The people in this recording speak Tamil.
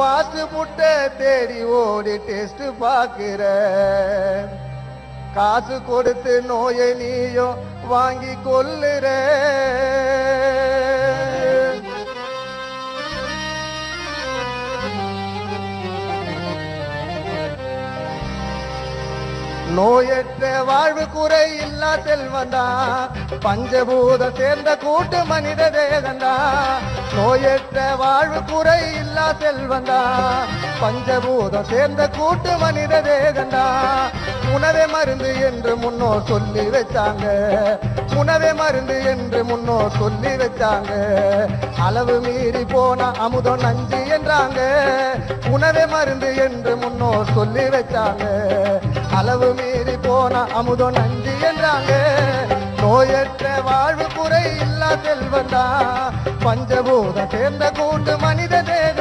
பாத்து முட்டை தேடி ஓடி டெஸ்ட் பாக்குற காசு கொடுத்து நோயை நீயோ வாங்கி கொள்ளுற. நோயற்ற வாழ்வு குறை இல்லா செல்வந்தா. பஞ்சபூத சேர்ந்த கூட்டு மனித தேகந்தா. நோயற்ற வாழ்வு குறை இல்லா செல்வந்தா. பஞ்சபூதம் சேர்ந்த கூட்டு மனித தேகந்தா. உணவே மருந்து என்று முன்னோர் சொல்லி வச்சாங்க. உணவே மருந்து என்று முன்னோர் சொல்லி வச்சாங்க. அளவு மீறி போன அமுதம் நஞ்சு என்றாங்க. உணவே மருந்து என்று முன்னோர் சொல்லி வச்சாங்க. அளவு மீறி போன அமுதம் நஞ்சு என்றாங்க. நோயற்ற வாழ்வு குறை இல்லா செல்வந்தா பஞ்சபூதம் சேர்ந்த கூட்டு மனித தேக